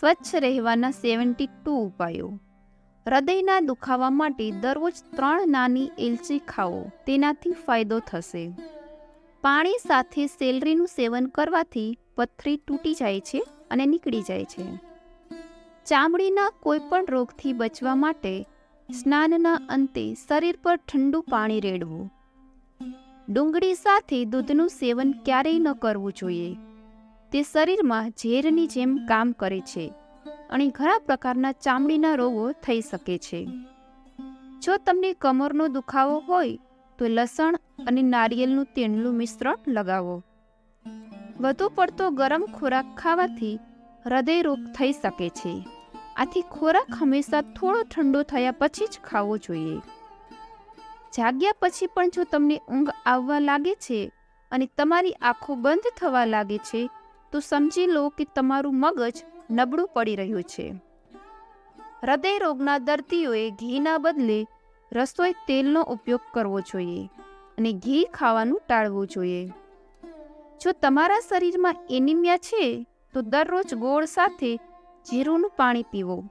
સ્વચ્છ રહેવાના seventy two ઉપાયો. હૃદયના દુખાવા માટે દરરોજ ત્રણ નાની એલચી ખાઓ, તેનાથી ફાયદો થશે. પાણી સાથે સેલરીનું સેવન કરવાથી પથરી તૂટી જાય છે અને નીકળી જાય છે. ચામડીના કોઈપણ રોગથી બચવા માટે સ્નાનના અંતે શરીર પર ઠંડુ પાણી રેડવું. ડુંગળી સાથે દૂધનું સેવન ક્યારેય ન કરવું જોઈએ. તે શરીરમાં ઝેરની જેમ કામ કરે છે અને ઘણા પ્રકારના ચામડીના રોગો થઈ શકે છે. જો તમને કમરનો દુખાવો હોય, તો લસણ અને નારિયેળનું તેણલું મિશ્રણ લગાવો. વધુ પડતો ગરમ ખોરાક ખાવાથી હૃદય રોગ થઈ શકે છે. આથી ખોરાક હંમેશા થોડો ઠંડો થયા પછી જ ખાવો જોઈએ. જાગ્યા પછી પણ જો તમને ઊંઘ આવવા લાગે છે અને તમારી આંખો બંધ થવા લાગે છે તો સમજી લો કે તમારું મગજ નબળું પડી રહ્યું છે. હૃદય રોગના દર્દીઓએ ઘીના બદલે રસોઈ તેલનો ઉપયોગ કરવો જોઈએ અને ઘી ખાવાનું ટાળવું જોઈએ. જો તમારા શરીરમાં એનિમિયા છે, તો દરરોજ ગોળ સાથે જીરુંનું પાણી પીવો.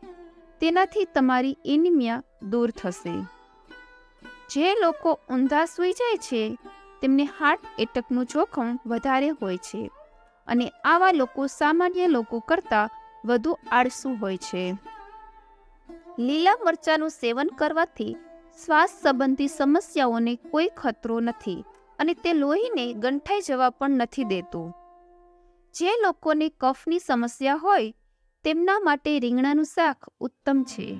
તેનાથી તમારી એનિમિયા દૂર થશે. જે લોકો ઊંધા સૂઈ જાય છે, તેમને હાર્ટ એટેકનું જોખમ વધારે હોય છે. અને આવા લોકો સામાન્ય લોકો કરતાં વધુ આળસુ હોય છે. લીલા મરચાનું સેવન કરવાથી શ્વાસ સંબંધી સમસ્યાઓને કોઈ ખતરો નથી અને તે લોહીને ગંઠાઈ જવા પણ નથી દેતું. જે લોકોને કફની સમસ્યા હોય તેમના માટે રીંગણાનું શાક ઉત્તમ છે.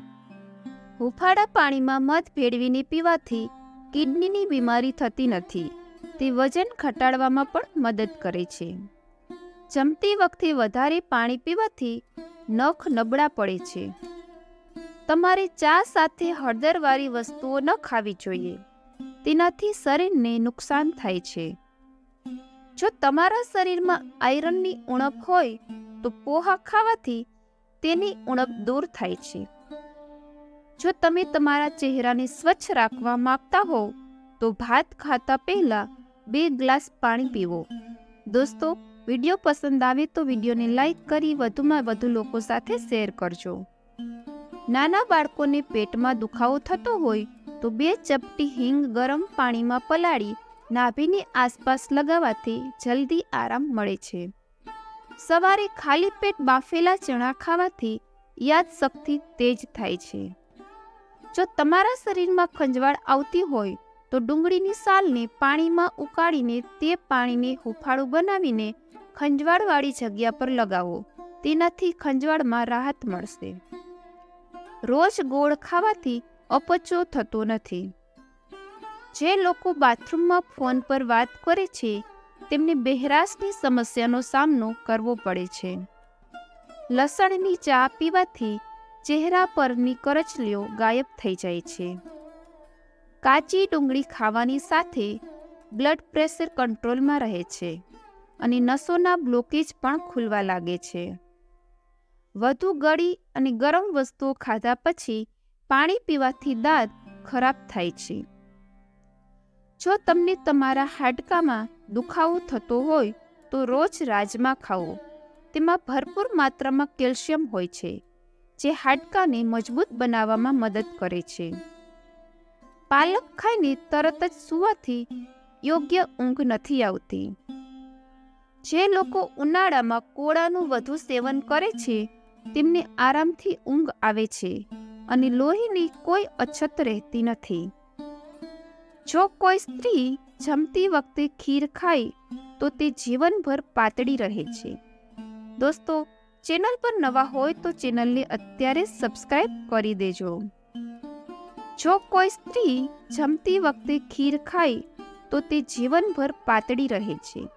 હુફાળા પાણીમાં મધ ભેળવીને પીવાથી કિડનીની બીમારી થતી નથી. તે વજન ઘટાડવામાં પણ મદદ કરે છે. જમતી વખતે વધારે પાણી પીવાથી નખ નબળા પડે છે. તમારે ચા સાથે હળદરવાળી વસ્તુઓ ન ખાવી જોઈએ. તેનાથી શરીરને નુકસાન થાય છે. જો તમારા શરીરમાં આયરનની ઉણપ હોય, તો પોહા ખાવાથી તેની ઉણપ દૂર થાય છે. જો તમે તમારા ચહેરાને સ્વચ્છ રાખવા માંગતા હો તો ભાત ખાતા પહેલા બે ગ્લાસ પાણી પીવો. દોસ્તો વીડિયો પસંદ આવે તો વિડીયોને લાઈક કરી વધુમાં વધુ લોકો સાથે શેર કરજો. નાના બાળકોને પેટમાં દુખાવો થતો હોય તો બે ચપટી હિંગ ગરમ પાણીમાં પલાળી નાભીની આસપાસ લગાવવાથી જલ્દી આરામ મળે છે. સવારે ખાલી પેટ બાફેલા ચણા ખાવાથી યાદશક્તિ તેજ થાય છે. જો તમારા શરીરમાં ખંજવાળ આવતી હોય તો ડુંગળીની સાલને પાણીમાં ઉકાળીને તે પાણીને હુફાળું બનાવીને ખંજવાળવાળી જગ્યા પર લગાવો. તેનાથી ખંજવાળમાં રાહત મળશે. રોજ ગોળ ખાવાથી અપચો થતો નથી. જે લોકો બાથરૂમમાં ફોન પર વાત કરે છે, તેમને બહેરાશની સમસ્યાનો સામનો કરવો પડે છે. લસણની ચા પીવાથી ચહેરા પરની કરચલીઓ ગાયબ થઈ જાય છે. કાચી ડુંગળી ખાવાની સાથે બ્લડ પ્રેશર કંટ્રોલમાં રહે છે. અને નસોના બ્લોકેજ પણ ખુલવા લાગે છે. વધુ ગળી અને ગરમ વસ્તુઓ ખાધા પછી પાણી પીવાથી દાંત ખરાબ થાય છે. જો તમને તમારા હાડકામાં દુખાવો થતો હોય, તો રોજ રાજમા ખાઓ. તેમાં ભરપૂર માત્રામાં કેલ્શિયમ હોય છે, જે હાડકાને મજબૂત બનાવવામાં મદદ કરે છે. પાલક ખાઈને તરત જ સૂવાથી યોગ્ય ઊંઘ નથી આવતી. જે લોકો ઉનાળામાં કોળાનું વધુ સેવન કરે છે, તેમને આરામથી ઊંઘ આવે છે અને લોહીની કોઈ અછત રહેતી નથી. જો કોઈ સ્ત્રી જમતી વખતે ખીર ખાય, તો તે જીવનભર પાતળી રહે છે. દોસ્તો, ચેનલ પર નવા હોય તો ચેનલને અત્યારે સબસ્ક્રાઇબ કરી દેજો. જો કોઈ સ્ત્રી જમતી વખતે ખીર ખાય, તો તે જીવનભર પાતળી રહે છે.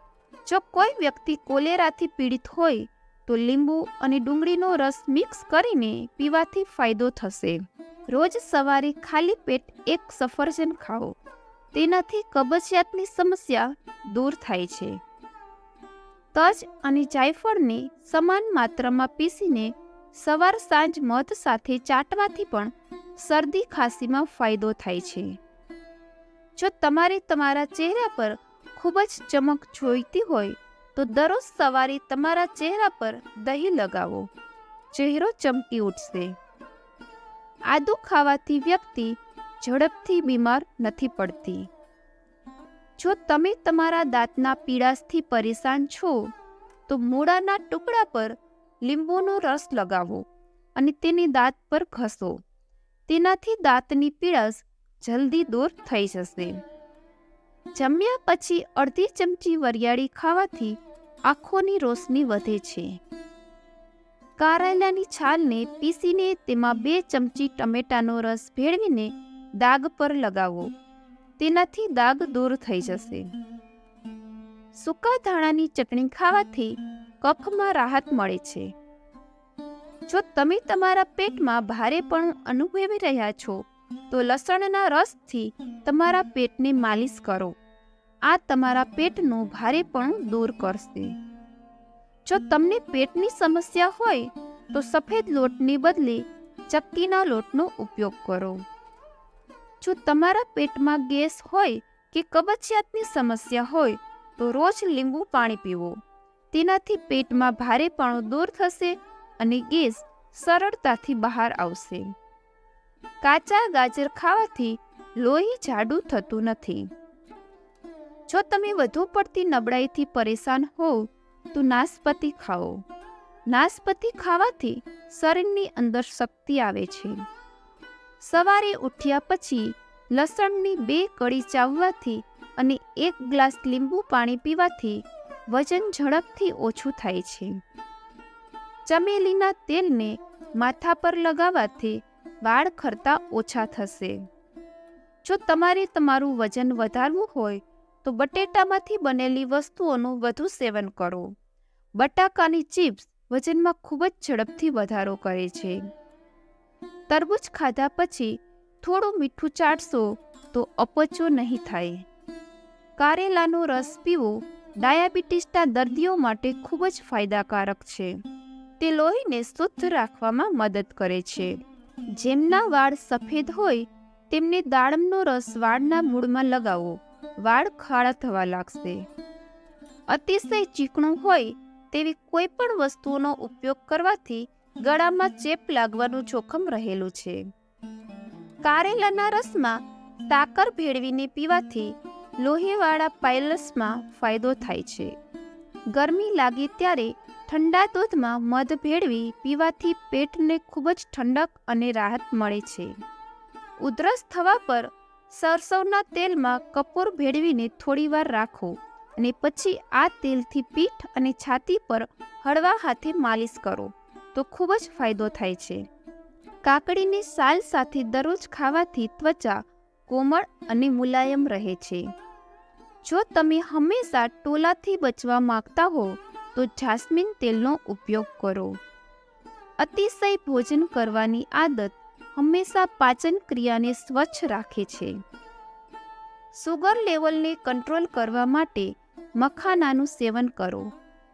જો કોઈ વ્યક્તિ કોલેરાથી પીડિત હોય, તો લીંબુ અને ડુંગળીનો રસ મિક્સ કરીને પીવાથી ફાયદો થશે. રોજ સવારે ખાલી પેટ એક સફરજન ખાઓ. તેનાથી કબજિયાતની સમસ્યા દૂર થાય છે. તજ અને જાયફળને સમાન માત્રામાં પીસીને સવાર સાંજ મધ સાથે ચાટવાથી પણ શરદી ખાંસીમાં ફાયદો થાય છે. જો તમારે તમારા ચહેરા પર ખૂબ જ ચમક જોઈતી હોય, તો દરરોજ સવારે તમારા ચહેરા પર દહીં લગાવો. ચહેરો ચમકી ઉઠશે. આદુ ખાવાથી વ્યક્તિ ઝડપથી બીમાર નથી પડતી. જો તમે તમારા દાંતના પીડાશથી પરેશાન છો, તો મૂળાના ટુકડા પર લીંબુનો રસ લગાવો અને તેને દાંત પર ઘસો. તેનાથી દાંતની પીડાશ જલ્દી દૂર થઈ જશે. જમ્યા પછી અડધી ચમચી વરિયાળી ખાવાથી આંખોની રોશની વધે છે. કારેલાની છાલને પીસીને તેમાં બે ચમચી ટમેટાનો રસ ભેળવીને દાગ પર લગાવો. તેનાથી દાગ દૂર થઈ જશે. સૂકા ધાણાની ચટણી ખાવાથી કફમાં રાહત મળે છે. જો તમે તમારા પેટમાં ભારેપણું અનુભવી રહ્યા છો તો લસણના રસથી તમારા પેટને માલિશ કરો. આ તમારા પેટનું ભારેપણું દૂર કરશે. જો તમને પેટની સમસ્યા હોય, તો સફેદ લોટને બદલે ચક્કીના લોટનો ઉપયોગ કરો. જો તમારા પેટમાં ગેસ હોય કે કબજિયાતની સમસ્યા હોય, તો રોજ લીંબુ પાણી પીવો. તેનાથી પેટમાં ભારેપણું દૂર થશે અને ગેસ સરળતાથી બહાર આવશે. કાચા ગાજર ખાવાથી લોહી જાડું થતું નથી. જો તમે વધુ પડતી નબળાઈથી પરેશાન હોવ, તો નાસપતી ખાઓ. નાસપતી ખાવાથી શરીરની અંદર શક્તિ આવે છે. સવારે ઉઠ્યા પછી લસણની બે કળી ચાવવાથી અને એક ગ્લાસ લીંબુ પાણી પીવાથી વજન ઝડપથી ઓછું થાય છે. ચમેલીના તેલને માથા પર લગાવવાથી વાળ ખરતા ઓછા થશે. જો તમારે તમારું વજન વધારવું હોય, તો બટેટામાંથી બનેલી વસ્તુઓનું વધુ સેવન કરો. બટાકાની ચિપ્સ વજનમાં ખૂબ જ ઝડપથી વધારો કરે છે. તરબૂચ ખાધા પછી થોડું મીઠું ચાટશો તો અપચો નહીં થાય. કારેલાનો રસ પીવો ડાયાબિટીસના દર્દીઓ માટે ખૂબ જ ફાયદાકારક છે. તે લોહીને શુદ્ધ રાખવામાં મદદ કરે છે. જેમના વાળ સફેદ હોય, તેમને દાડમનો રસ વાળના મૂળમાં લગાવો. વાળ ખાડા થવા લાગશે. અતિશય ચીકણું હોય તેવી કોઈ પણ વસ્તુઓનો ઉપયોગ કરવાથી ગળામાં ચેપ લાગવાનું જોખમ રહેલું છે. કારેલાના રસમાં સાકર ભેળવીને પીવાથી લોહીવાળા પાયલસમાં ફાયદો થાય છે. ગરમી લાગે ત્યારે ઠંડા દૂધમાં મધ ભેળવી પીવાથી પેટને ખૂબ જ ઠંડક અને રાહત મળે છે. ઉધરસ થવા પર સરસવના તેલમાં કપૂર ભેળવીને થોડીવાર રાખો અને પછી આ તેલથી પીઠ અને છાતી પર હળવા હાથે માલિશ કરો, તો ખૂબ જ ફાયદો થાય છે. કાકડીની સાલ સાથે દરરોજ ખાવાથી ત્વચા કોમળ અને મુલાયમ રહે છે. જો તમે હંમેશા ટોલાથી બચવા માંગતા હો તો જાસ્મિન તેલનો ઉપયોગ કરો. અતિશય ભોજન કરવાની આદત હંમેશા પાચન ક્રિયાને સ્વચ્છ રાખે છે. સુગર લેવલને કંટ્રોલ કરવા માટે મખાનાનું સેવન કરો.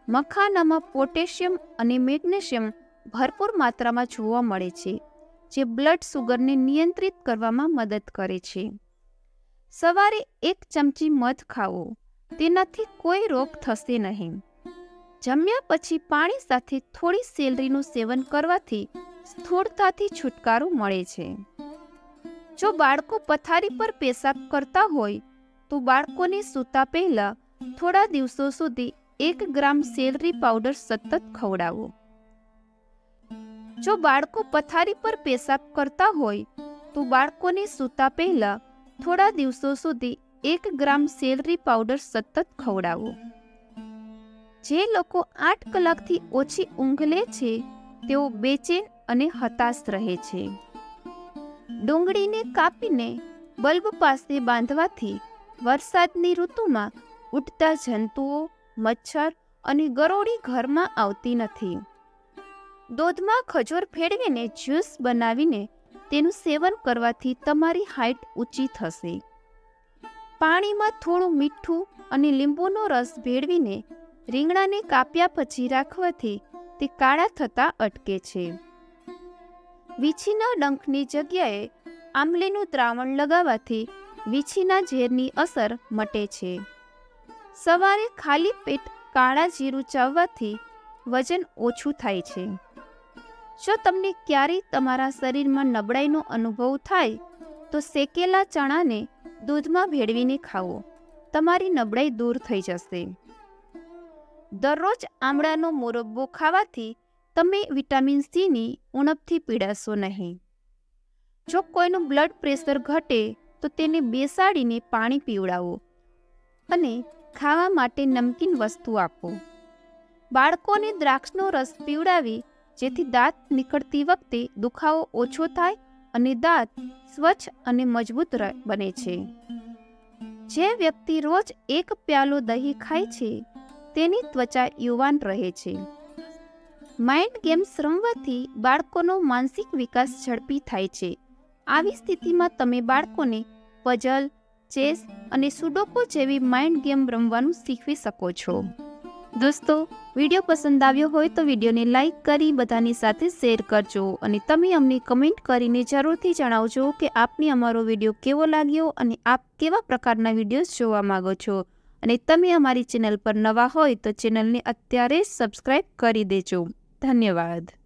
મખાનામાં પોટેશિયમ અને મેગ્નેશિયમ ભરપૂર માત્રામાં જોવા મળે છે, જે બ્લડ સુગરને નિયંત્રિત કરવામાં મદદ કરે છે. સવારે એક ચમચી મધ ખાવો તેનાથી કોઈ રોગ થશે નહીં. જમ્યા પછી પાણી સાથે થોડી સેલરીનું સેવન કરવાથી સ્થૂળતાથી છુટકારો મળે છે. જો બાળકો પથારી પર પેશાબ કરતા હોય, તો બાળકોને સૂતા પહેલા થોડા દિવસો સુધી એક ગ્રામ સેલરી પાવડર સતત ખવડાવો. જો બાળકો પથારી પર પેશાબ કરતા હોય, તો બાળકોને સૂતા પહેલા થોડા દિવસો સુધી એક ગ્રામ સેલરી પાવડર સતત ખવડાવો. જે લોકો આઠ કલાકથી ઓછી ઊંઘ લે છે, તેઓ બેચેન અને હતાશ રહે છે. ડુંગળીને કાપીને બલ્બ પાસે બાંધવાથી વરસાદની ઋતુમાં ઉઠતા જંતુઓ, મચ્છર અને ગરોળી ઘરમાં આવતી નથી. દૂધમાં ખજૂર ફેરવીને જ્યુસ બનાવીને તેનું સેવન કરવાથી તમારી હાઇટ ઊંચી થશે. પાણીમાં થોડું મીઠું અને લીંબુનો રસ ભેળવીને રીંગણાને કાપ્યા પછી રાખવાથી તે કાળા થતાં અટકે છે. વીછીના ડંખની જગ્યાએ આંબલીનું દ્રાવણ લગાવવાથી વીછીના ઝેરની અસર મટે છે. સવારે ખાલી પેટ કાળા જીરું ચાવવાથી વજન ઓછું થાય છે. જો તમને ક્યારેય તમારા શરીરમાં નબળાઈનો અનુભવ થાય, તો શેકેલા ચણાને દૂધમાં ભેળવીને ખાવો તમારી નબળાઈ દૂર થઈ જશે. દરરોજ આમળાનો મુરબ્બો ખાવાથી તમે વિટામિન સીની ઉણપથી પીડાશો નહીં. જો કોઈનું બ્લડ પ્રેશર ઘટે, તો તેને બેસાડીને પાણી પીવડાવો અને ખાવા માટે નમકીન વસ્તુ આપો. બાળકોને દ્રાક્ષનો રસ પીવડાવી, જેથી દાંત નીકળતી વખતે દુખાવો ઓછો થાય અને દાંત સ્વચ્છ અને મજબૂત બને છે. જે વ્યક્તિ રોજ એક પ્યાલો દહીં ખાય છે તેની ત્વચા યુવાન રહે છે. માઇન્ડ ગેમ્સ રમવાથી બાળકોનો માનસિક વિકાસ ઝડપી થાય છે. આવી સ્થિતિમાં તમે બાળકોને પઝલ ચેસ અને સુડોકો જેવી માઇન્ડ ગેમ રમવાનું શીખવી શકો છો. દોસ્તો, વીડિયો પસંદ આવ્યો હોય તો વિડીયોને લાઇક કરી બધાની સાથે શેર કરજો અને તમે અમને કમેન્ટ કરીને જરૂરથી જણાવજો કે આપને અમારો વીડિયો કેવો લાગ્યો અને આપ કેવા પ્રકારના વિડીયોઝ જોવા માંગો છો. અને તમે અમારી ચેનલ પર નવા હોય તો ચેનલને અત્યારે સબસ્ક્રાઈબ કરી દેજો. ધન્યવાદ.